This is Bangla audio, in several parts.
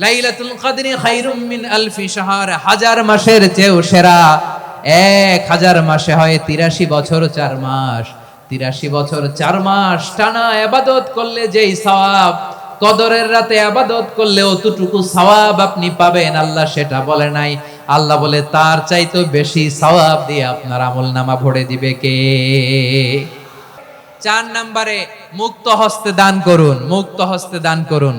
লাইলাতুল কদরি খায়রুম মিন আলফি শাহর, হাজার মাসের চেয়েও সেরা। এক হাজার মাসে হয় তিরাশি বছর চার মাস। তিরাশি বছর চার মাস টানা আবাদত করলে যেই সওয়াব, কদরের রাতে আবাদত করলে অতটুকু সওয়াব আপনি পাবেন। আল্লাহ সেটা বলে নাই। আল্লাহ বলে, তার চাইতো বেশি সওয়াব দিয়ে আপনার আমল নামা ভরে দিবে কে? চার নম্বরে, মুক্ত হস্তে দান করুন, মুক্ত হস্তে দান করুন।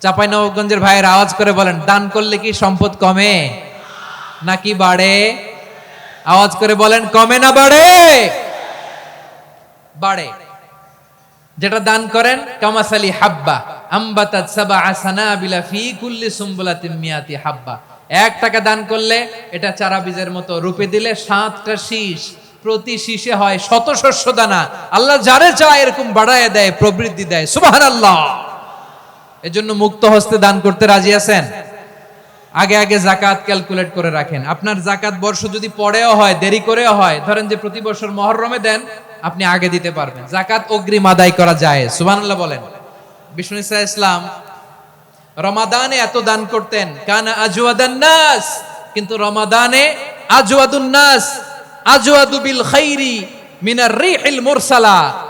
চাপাই নবগঞ্জের ভাইয়ের আওয়াজ করে বলেন, দান করলে কি সম্পদ কমে? নাকি বাড়ে? আওয়াজ করে বলেন, কমে না বাড়ে। বাড়ে। যেটা দান করেন, কামাসালি হাব্বা, আম্বাতাত সাবা সানাবিলা ফি কুল্লি সুম্বুলাতিন মিয়াতি হাব্বা। এক টাকা দান করলে এটা চারা বীজের মতো রূপে দিলে সাতটা শীষ, প্রতি শীষে হয় শত শস্য দানা। আল্লাহ যারে চায় এরকম বাড়ায় দেয়, প্রবৃদ্ধি দেয়। সুবহানাল্লাহ। এজন্য মুক্ত হস্তে দান করতে রাজি আছেন? আগে আগে জাকাত ক্যালকুলেট করে রাখেন। আপনার জাকাত বর্ষ যদি পরেও হয়, দেরি করেও হয়, ধরেন যে প্রতি বছর মহরমে দেন, আপনি আগে দিতে পারবেন। জাকাত অগ্রিম আদায় করা যায়, সুবহানাল্লাহ বলেন। বিষ্ণু ইসা ইসলাম, রমাদানে এত দান করতেন, কানা আজওয়াদান নাস, কিন্তু রমাদানে আজওয়াদুন নাস, আজওয়াদু বিল খাইরি মিনার রিহিল মুরসালা।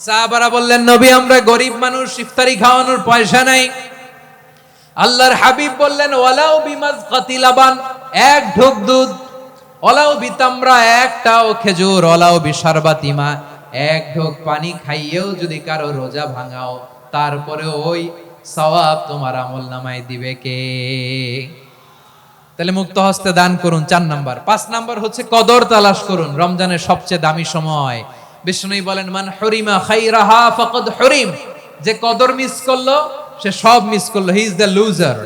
সাহাবারা বললেন, নবী, আমরা গরিব মানুষ, ইফতারি খাওয়ানোর পয়সা নাই। আল্লাহর হাবিব বললেন, ওয়ালাউ বিমাজ কাতিলাবান এক ঢোক দুধ ওলাও বিতামরা একটাও খেজুর ওলাও বিশারবাতিমা এক ঢোক পানি খাইয়েও যদি কারও রোজা ভাঙাও তারপরে ওই সওয়াব তোমার আমল নামায় দিবে কে? তাহলে মুক্ত হস্তে দান করুন, চার নাম্বার। পাঁচ নাম্বার হচ্ছে, কদর তালাশ করুন, রমজানের সবচেয়ে দামি সময়। বিষ্ণুই বলেন মান হরিমা খাইরাহা ফাকাদ হরিম যে কদর মিস করলো সে সব মিস করলো হি ইজ দ্য লুজার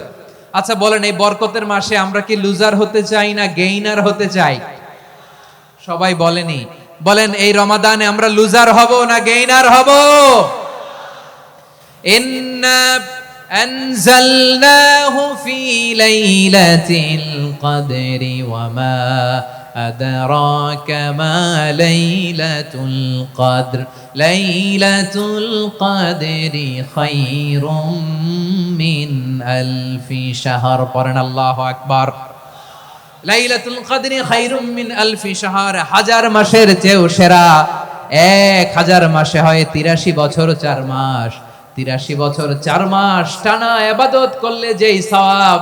আচ্ছা বলেন এই বরকতের মাসে আমরা কি লুজার হতে চাই না গেইনার হতে চাই সবাই বলেনি বলেন এই রমাদানে আমরা লুজার হব না গেইনার হব ইন্না أنزلناه في ليلة القدر وما أدراك ما ليلة القدر ليلة القدر خير من ألف شهر قرن الله أكبر লাইলাতুল কদরি খায়রুম মিন আলফি শাহর হাজার মাসের চেয়েও সেরা এক হাজার মাসে হয় তিরাশি বছর চার মাস তিরাশি বছর চার মাস টানা আবাদত করলে যেই সওয়াব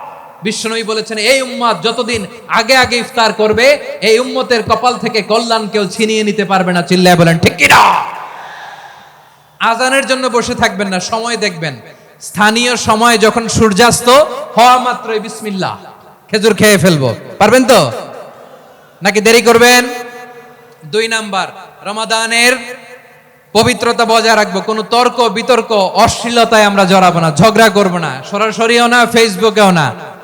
বিশ্বনবী বলেছেন, এই উম্মত যতদিন আগে আগে ইফতার করবে, এই উম্মতের কপাল থেকে কল্যাণ কেউ ছিনিয়ে নিতে পারবে না। চিল্লায় বলেন, ঠিক কি না আজানের জন্য বসে থাকবেন না, সময় দেখবেন। স্থানীয় সময় যখন সূর্যাস্ত, হওয়া মাত্রই বিসমিল্লাহ, খেজুর খেয়ে ফেলব। পারবেন তো? নাকি দেরি করবেন? দুই নাম্বার, রমাদানের পবিত্রতা বজায় রাখব। কোনো তর্ক, বিতর্ক, অশ্লীলতায় আমরা জড়াবো না, ঝগড়া করব না, সরাসরিও না, ফেসবুকেও না।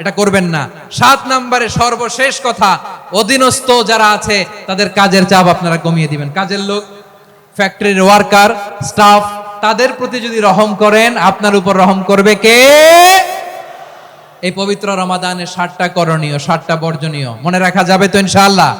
এটা করবেন না। সাত নম্বরে সর্বশেষ কথা, অধীনস্থ যারা আছে, তাদের কাজের চাপ আপনারা কমিয়ে দিবেন। কাজের লোক ফ্যাক্টরির ওয়ার্কার স্টাফ তাদের প্রতি যদি রহম করেন, আপনার উপর রহম করবে কে? এই পবিত্র রমাদানের সাতটা করণীয়, সাতটা বর্জনীয়। মনে রাখা যাবে তো ইনশাআল্লাহ?